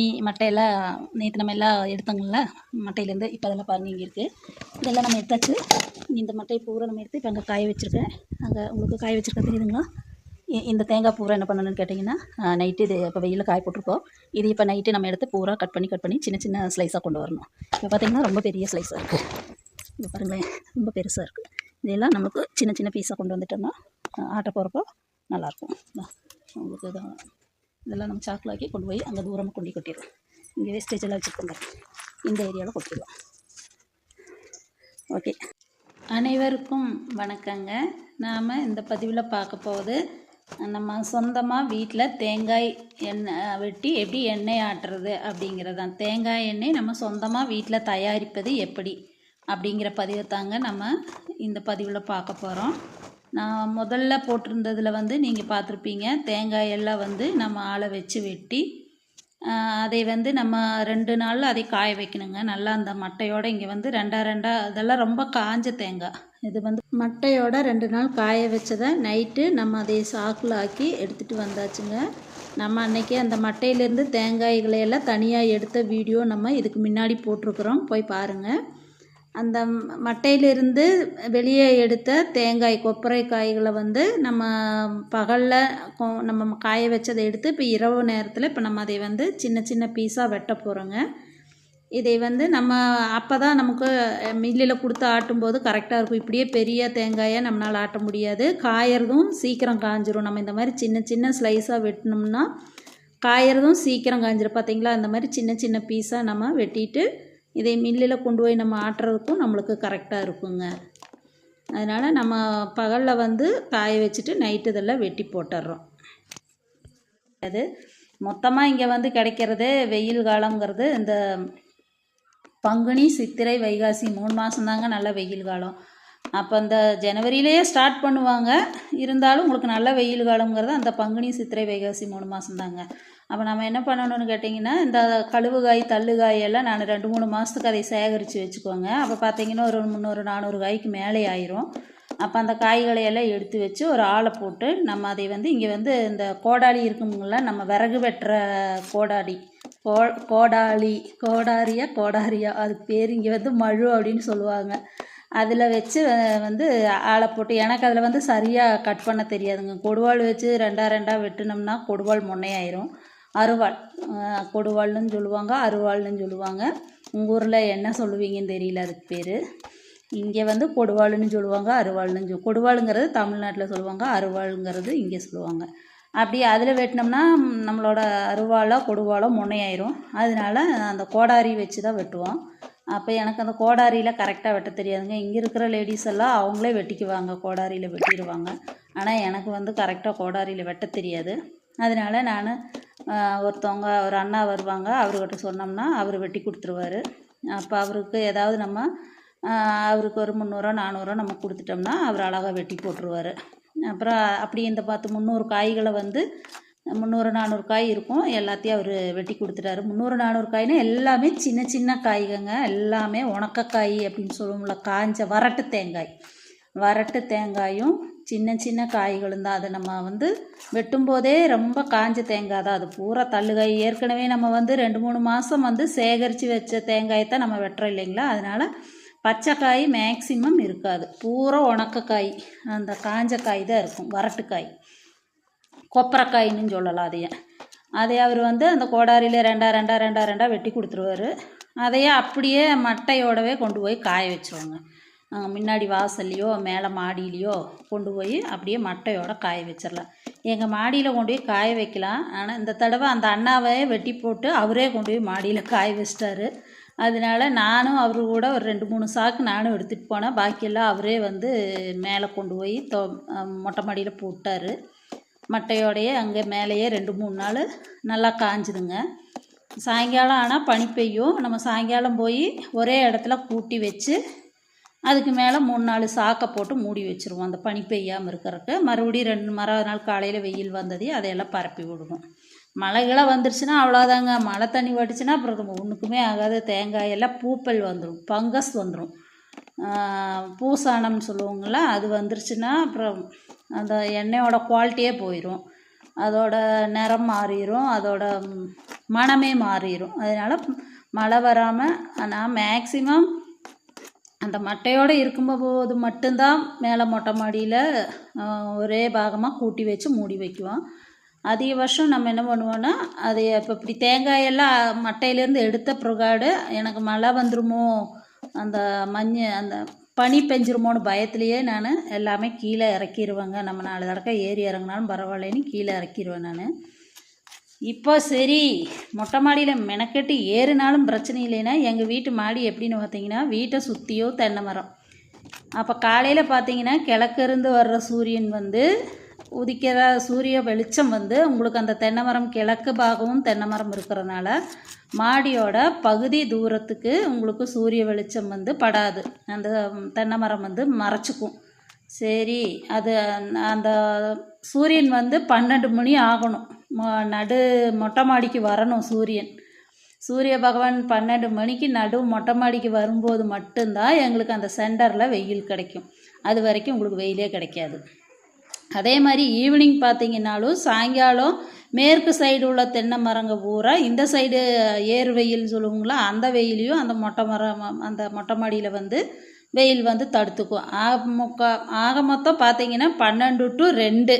நீ மட்டையெல்லாம் நேற்று நம்ம எல்லாம் எடுத்தோங்கள்ல மட்டையிலேருந்து இப்போ அதெல்லாம் பாருங்கள் இங்கே இருக்குது இதெல்லாம் நம்ம எடுத்தாச்சு. இந்த மட்டையை பூரா நம்ம எடுத்து இப்போ அங்கே காய வச்சுருக்கேன். அங்கே உங்களுக்கு காய வச்சுருக்க தெரியுதுங்களா? இந்த தேங்காய் பூரா என்ன பண்ணணும்னு கேட்டிங்கன்னா நைட்டு இது இப்போ வெயிலில் காய போட்டிருக்கோம். இது இப்போ நைட்டு நம்ம எடுத்து பூரா கட் பண்ணி கட் பண்ணி சின்ன சின்ன ஸ்லைஸாக கொண்டு வரணும். இப்போ பார்த்திங்கன்னா ரொம்ப பெரிய ஸ்லைஸாக இருக்குது இப்போ பாருங்களேன் ரொம்ப பெருசாக இருக்குது இதெல்லாம் நமக்கு சின்ன சின்ன பீஸாக கொண்டு வந்துட்டோம்னா ஆட்ட போகிறப்போ நல்லாயிருக்கும் உங்களுக்கு இதான் இதெல்லாம் நம்ம சாக்கிலாக்கி கொண்டு போய் அங்கே தூரமாக கொண்டு கொட்டிடுவோம் இங்கே வேஸ்டேஜ் எல்லாம் வச்சுருக்கோங்க இந்த ஏரியாவில் கொட்டிடுவோம். ஓகே அனைவருக்கும் வணக்கங்க. நாம் இந்த பதிவில் பார்க்க போகுது நம்ம சொந்தமாக வீட்டில் தேங்காய் எண்ணெய் வெட்டி எப்படி எண்ணெய் ஆட்டுறது அப்படிங்கிறது தான் தேங்காய் எண்ணெய் நம்ம சொந்தமாக வீட்டில் தயாரிப்பது எப்படி அப்படிங்கிற பதிவை தாங்க நம்ம இந்த பதிவில் பார்க்க போகிறோம் நான் முதல்ல போட்டிருந்ததில் வந்து நீங்கள் பார்த்துருப்பீங்க. தேங்காய் எல்லாம் வந்து நம்ம ஆளை வச்சு வெட்டி அதை வந்து நம்ம ரெண்டு நாள் அதை காய வைக்கணுங்க. நல்லா அந்த மட்டையோடு இங்கே வந்து ரெண்டா ரெண்டா அதெல்லாம் ரொம்ப காஞ்ச தேங்காய். இது வந்து மட்டையோட ரெண்டு நாள் காய வச்சதை நைட்டு நம்ம அதை சாக்கில் ஆக்கி எடுத்துகிட்டு வந்தாச்சுங்க. நம்ம அன்னைக்கு அந்த மட்டையிலேருந்து தேங்காய்களை எல்லாம் தனியாக எடுத்த வீடியோ நம்ம இதுக்கு முன்னாடி போட்டிருக்குறோம். போய் பாருங்கள் அந்த மட்டையிலிருந்து வெளியே எடுத்த தேங்காய் கொப்பரை காய்களை வந்து நம்ம பகலில் நம்ம காய வச்சதை எடுத்து இப்போ இரவு நேரத்தில் இப்போ நம்ம அதை வந்து சின்ன சின்ன பீஸாக வெட்ட போகிறோங்க இதை வந்து நம்ம அப்போ தான் நமக்கு மில்லில் கொடுத்து ஆட்டும்போது கரெக்டாக இருக்கும். இப்படியே பெரிய தேங்காயை நம்மளால் ஆட்ட முடியாது. காயறதும் சீக்கிரம் காஞ்சிரும். நம்ம இந்த மாதிரி சின்ன சின்ன ஸ்லைஸாக வெட்டினோம்னா காயறதும் சீக்கிரம் காஞ்சிரும். பார்த்தீங்களா இந்த மாதிரி சின்ன சின்ன பீஸாக நம்ம வெட்டிட்டு இதை மில்லில் கொண்டு போய் நம்ம ஆட்டுறதுக்கும் நம்மளுக்கு கரெக்டாக இருக்குங்க. அதனால் நம்ம பகலில் வந்து காய வச்சுட்டு நைட்டு இதெல்லாம் வெட்டி போட்டுடுறோம் அது மொத்தமாக இங்கே வந்து கிடைக்கிறது வெயில் காலங்கிறது இந்த பங்குனி சித்திரை வைகாசி மூணு மாதம்தாங்க நல்ல வெயில் காலம். அப்போ அந்த ஜனவரியிலேயே ஸ்டார்ட் பண்ணுவாங்க. இருந்தாலும் உங்களுக்கு நல்ல வெயில் காலங்கிறது அந்த பங்குனி சித்திரை வைகாசி மூணு மாதம்தாங்க அப்போ நம்ம என்ன பண்ணணும்னு கேட்டிங்கன்னா இந்த கழுவுகாய் தள்ளுகாய் எல்லாம் நான் ரெண்டு மூணு மாதத்துக்கு அதை சேகரித்து வச்சுக்கோங்க. அப்போ பார்த்தீங்கன்னா ஒரு முந்நூறு நானூறு காய்க்கு மேலே ஆயிரும். அப்போ அந்த காய்களை எல்லாம் எடுத்து வச்சு ஒரு ஆளை போட்டு நம்ம அதை வந்து இங்கே வந்து இந்த கோடாளி இருக்குங்கள நம்ம விறகு வெட்டுற கோடாளி கோ கோடாளி கோடாரியா கோடாரியா அதுக்கு பேர் இங்கே வந்து மழு அப்படின்னு சொல்லுவாங்க. அதில் வச்சு வந்து ஆளை போட்டு எனக்கு அதில் வந்து சரியாக கட் பண்ண தெரியாதுங்க. கொடுவாள் வச்சு ரெண்டா ரெண்டாக வெட்டினோம்னா கொடுவாள் முன்னையாயிரும் அருவாள் கொடுவாள்னு சொல்லுவாங்க அருவாள்னு சொல்லுவாங்க. உங்கள் ஊரில் என்ன சொல்லுவீங்கன்னு தெரியல அதுக்கு பேர். இங்கே வந்து கொடுவாளுன்னு சொல்லுவாங்க அருவாள்னு சொல் கொடுவாளுங்கிறது தமிழ்நாட்டில் சொல்லுவாங்க அருவாளுங்கிறது இங்கே சொல்லுவாங்க. அப்படி அதில் வெட்டினோம்னா நம்மளோட அருவாளோ கொடுவாளோ முன்னையாயிரும் அதனால அந்த கோடாரி வச்சு தான் வெட்டுவோம். அப்போ எனக்கு அந்த கோடாரியில் கரெக்டாக வெட்ட தெரியாதுங்க. இங்கே இருக்கிற லேடிஸ் எல்லாம் அவங்களே வெட்டிக்குவாங்க கோடாரியில் வெட்டிடுவாங்க ஆனால் எனக்கு வந்து கரெக்டாக கோடாரியில் வெட்ட தெரியாது. அதனால நான் ஒருத்தவங்க ஒரு அண்ணா வருவாங்க அவர்கிட்ட சொன்னோம்னா அவர் வெட்டி கொடுத்துருவாரு. அப்போ அவருக்கு ஏதாவது நம்ம அவருக்கு ஒரு முந்நூறுரூவா நானூறுரூவா நம்ம கொடுத்துட்டோம்னா அவர் அழகாக வெட்டி போட்டுருவார். அப்புறம் அப்படி இந்த பார்த்து முந்நூறு காய்களை வந்து முந்நூறு நானூறு காய் இருக்கும். எல்லாத்தையும் அவர் வெட்டி கொடுத்துட்டாரு. முந்நூறு நானூறு காய்னா எல்லாமே சின்ன சின்ன காய்கங்க. எல்லாமே உணக்கக்காய் அப்படின்னு சொல்லுவோம்ல காஞ்ச வரட்டு தேங்காய். வரட்டு தேங்காயும் சின்ன சின்ன காய்களும் தான். அது நம்ம வந்து வெட்டும்போதே ரொம்ப காஞ்ச தேங்காய் தான். அது பூரா தள்ளுகாய். ஏற்கனவே நம்ம வந்து ரெண்டு மூணு மாதம் வந்து சேகரித்து வச்ச தேங்காயை தான் நம்ம வெட்டுறோம் இல்லைங்களா? அதனால் பச்சைக்காய் மேக்சிமம் இருக்காது. பூரா உணக்கக்காய். அந்த காஞ்ச காய் தான் இருக்கும். வரட்டுக்காய். கொப்பரைக்காயின்னு சொல்லலாம் அதையே. அதை அவர் வந்து அந்த கோடாரியில் ரெண்டா ரெண்டா ரெண்டா ரெண்டா வெட்டி கொடுத்துருவாரு. அதையே அப்படியே மட்டையோடவே கொண்டு போய் காய வச்சுருவாங்க. நாங்கள் முன்னாடி வாசல்லையோ மேலே மாடியிலையோ கொண்டு போய் அப்படியே மட்டையோட காய வச்சிடலாம் எங்கள் மாடியில் கொண்டு போய் காய வைக்கலாம். ஆனால் இந்த தடவை அந்த அண்ணாவே வெட்டி போட்டு அவரே கொண்டு போய் மாடியில் காய வச்சிட்டாரு. அதனால நானும் அவரு கூட ஒரு ரெண்டு மூணு சாக்கு நானும் எடுத்துகிட்டு போனேன். பாக்கியெல்லாம் அவரே வந்து மேலே கொண்டு போய் தோ மொட்டை மாடியில் போட்டார். மட்டையோடையே அங்கே மேலேயே ரெண்டு மூணு நாள் நல்லா காஞ்சுதுங்க. சாயங்காலம் ஆனால் பனி பெய்யும். நம்ம சாயங்காலம் போய் ஒரே இடத்துல கூட்டி வச்சு அதுக்கு மேலே மூணு நாலு சாக்கை போட்டு மூடி வச்சுருவோம். அந்த பனி பெய்யாமல் இருக்கிறக்கு மறுபடியும் ரெண்டு மறு நாள் காலையில் வெயில் வந்ததையும் அதையெல்லாம் பரப்பி விடுவோம். மழைகளை வந்துருச்சுன்னா அவ்வளோதாங்க. மழை தண்ணி வட்டுச்சுன்னா அப்புறம் ஒன்றுக்குமே ஆகாது. தேங்காய் எல்லாம் பூப்பல் வந்துடும் பங்கஸ் வந்துடும் பூசானம்னு சொல்லுவோங்களா அது வந்துருச்சுன்னா அப்புறம் அந்த எண்ணெயோட குவாலிட்டியே போயிடும் அதோட நிறம் மாறிடும் அதோட மனமே மணமே மாறிடும் அதனால் மழை வராமல் நான் மேக்ஸிமம் அந்த மட்டையோடு இருக்கும்போது மட்டும்தான் மேலே மொட்டை மாடியில் ஒரே பாகமாக கூட்டி வச்சு மூடி வைக்குவோம். அதிக வருஷம் நம்ம என்ன பண்ணுவோன்னா அது இப்போ இப்படி தேங்காயெல்லாம் மட்டையிலேருந்து எடுத்த பிறகாடு எனக்கு மழை வந்துருமோ? அந்த மஞ்ச அந்த பனி பெஞ்சிருமோன்னு பயத்துலேயே நான் எல்லாமே கீழே இறக்கிடுவேங்க நம்ம நாலு தடவை ஏறி இறங்கினாலும் பரவாயில்லன்னு கீழே இறக்கிடுவேன் நான். இப்போ சரி மொட்டை மாடியில் மெனக்கெட்டு ஏறினாலும் பிரச்சனை இல்லைன்னா எங்கள் வீட்டு மாடி எப்படின்னு பார்த்தீங்கன்னா வீட்டை சுற்றியோ தென்னை மரம். அப்போ காலையில் பார்த்தீங்கன்னா கிழக்கிருந்து வர்ற சூரியன் வந்து உதிக்கிற சூரிய வெளிச்சம் வந்து உங்களுக்கு அந்த தென்னை மரம் கிழக்கு பாகமும் தென்னை மரம் இருக்கிறனால மாடியோட பகுதி தூரத்துக்கு உங்களுக்கு சூரிய வெளிச்சம் வந்து படாது. அந்த தென்னை மரம் வந்து மறைச்சிக்கும். சரி அது அந்த சூரியன் வந்து பன்னெண்டு மணி ஆகணும். நடு மொட்டை மாடிக்கு வரணும் சூரியன். சூரிய பகவான் பன்னெண்டு மணிக்கு நடு மொட்டை மாடிக்கு வரும்போது மட்டும்தான் எங்களுக்கு அந்த சென்டரில் வெயில் கிடைக்கும். அது வரைக்கும் உங்களுக்கு வெயிலே கிடைக்காது. அதே மாதிரி ஈவினிங் பார்த்தீங்கன்னாலும் சாயங்காலம் மேற்கு சைடு உள்ள தென்னை மரங்க பூரா இந்த சைடு ஏர் வெயில் சொல்லுவோங்களா அந்த வெயிலையும் அந்த மொட்டை மரம் அந்த மொட்டை மாடியில் வந்து வெயில் வந்து தடுத்துக்கும். ஆக முக்கா ஆக மொத்தம் பார்த்தீங்கன்னா பன்னெண்டு டு ரெண்டு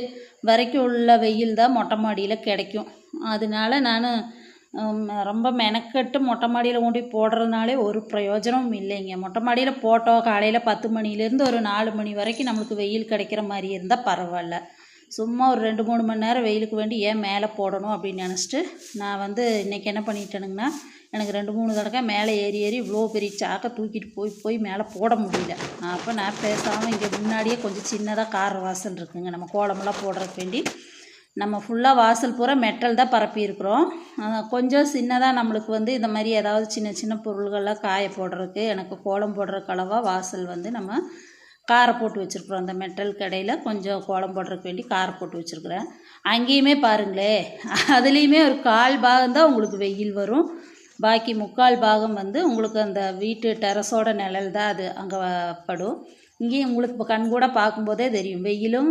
வரைக்கும் உள்ள வெயில் தான் மொட்டை மாடியில் கிடைக்கும். அதனால நான் ரொம்ப மெனக்கெட்டு மொட்டை மாடியில் கொண்டு போய் போடுறதுனாலே ஒரு பிரயோஜனமும் இல்லைங்க. மொட்டை மாடியில் போட்டோம் காலையில் பத்து மணிலேருந்து ஒரு நாலு மணி வரைக்கும் நம்மளுக்கு வெயில் கிடைக்கிற மாதிரி இருந்தால் பரவாயில்ல. சும்மா ஒரு ரெண்டு மூணு மணி நேரம் வெயிலுக்கு வேண்டி ஏன் மேலே போடணும் அப்படின்னு நினச்சிட்டு நான் வந்து இன்றைக்கி என்ன பண்ணிட்டேனுங்கன்னா எனக்கு ரெண்டு மூணு தடவை மேலே ஏறி ஏறி இவ்வளோ பெரிய சாக்கை தூக்கிட்டு போய் போய் மேலே போட முடியல. அப்போ நான் பேசாமல் இங்கே முன்னாடியே கொஞ்சம் சின்னதாக கார் வாசல் இருக்குங்க. நம்ம கோலமெல்லாம் போடுறதுக்கு வேண்டி நம்ம ஃபுல்லாக வாசல் பூரா மெட்டல் தான் பரப்பியிருக்கிறோம். கொஞ்சம் சின்னதாக நம்மளுக்கு வந்து இந்த மாதிரி ஏதாவது சின்ன சின்ன பொருள்கள்லாம் காய போடுறதுக்கு எனக்கு கோலம் போடுறதுக்கு அளவாக வாசல் வந்து நம்ம காரை போட்டு வச்சுருக்குறோம். அந்த மெட்டல் கடையில் கொஞ்சம் கோலம் போடுறதுக்கு வேண்டி காரை போட்டு வச்சுருக்குறேன். அங்கேயுமே பாருங்களே அதுலேயுமே ஒரு கால் பாகம் தான் உங்களுக்கு வெயில் வரும். பாக்கி முக்கால் பாகம் வந்து உங்களுக்கு அந்த வீட்டு டெரஸோட நிழல் தான் அது அங்கே படும். இங்கேயும் உங்களுக்கு இப்போ கண் கூட பார்க்கும்போதே தெரியும். வெயிலும்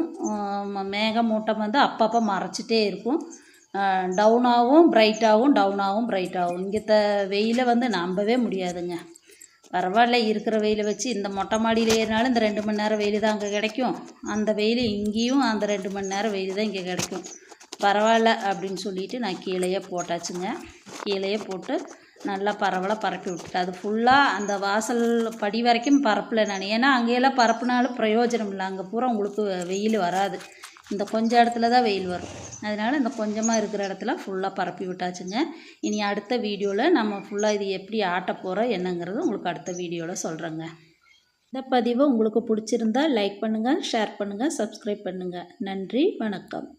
மேகமூட்டம் வந்து அப்பப்போ மறைச்சிட்டே இருக்கும். டவுனாகவும் பிரைட்டாகவும் டவுனாகவும் பிரைட்டாகவும். இங்கே த வெயிலை வந்து நம்பவே முடியாதுங்க. பரவாயில்ல இருக்கிற வெயிலை வச்சு இந்த மொட்டை மாடியில் ஏறினாலும் இந்த ரெண்டு மணி நேரம் வெயில் தான் அங்கே கிடைக்கும். அந்த வெயில் இங்கேயும் அந்த ரெண்டு மணி நேரம் வெயில் தான் இங்கே கிடைக்கும். பரவாயில்ல அப்படின்னு சொல்லிட்டு நான் கீழேயே போட்டாச்சுங்க. கீழேயே போட்டு நல்லா பரவலாக பரப்பி விட்டுட்டேன் அது ஃபுல்லாக அந்த வாசல் படி வரைக்கும் பரப்பலை நான். ஏன்னா அங்கேயெல்லாம் பரப்புனாலும் பிரயோஜனம் இல்லை. அங்கே பூரா உங்களுக்கு வெயில் வராது. இந்த கொஞ்சம் இடத்துல தான் வெயில் வரும். அதனால் இந்த கொஞ்சமாக இருக்கிற இடத்துல ஃபுல்லாக பரப்பி விட்டாச்சுங்க. இனி அடுத்த வீடியோவில் நம்ம ஃபுல்லாக இது எப்படி ஆட்ட போகிறோம் என்னங்கிறது உங்களுக்கு அடுத்த வீடியோவில் சொல்கிறேங்க இந்த பதிவு உங்களுக்கு பிடிச்சிருந்தா லைக் பண்ணுங்கள் ஷேர் பண்ணுங்கள் சப்ஸ்கிரைப் பண்ணுங்கள் நன்றி வணக்கம்.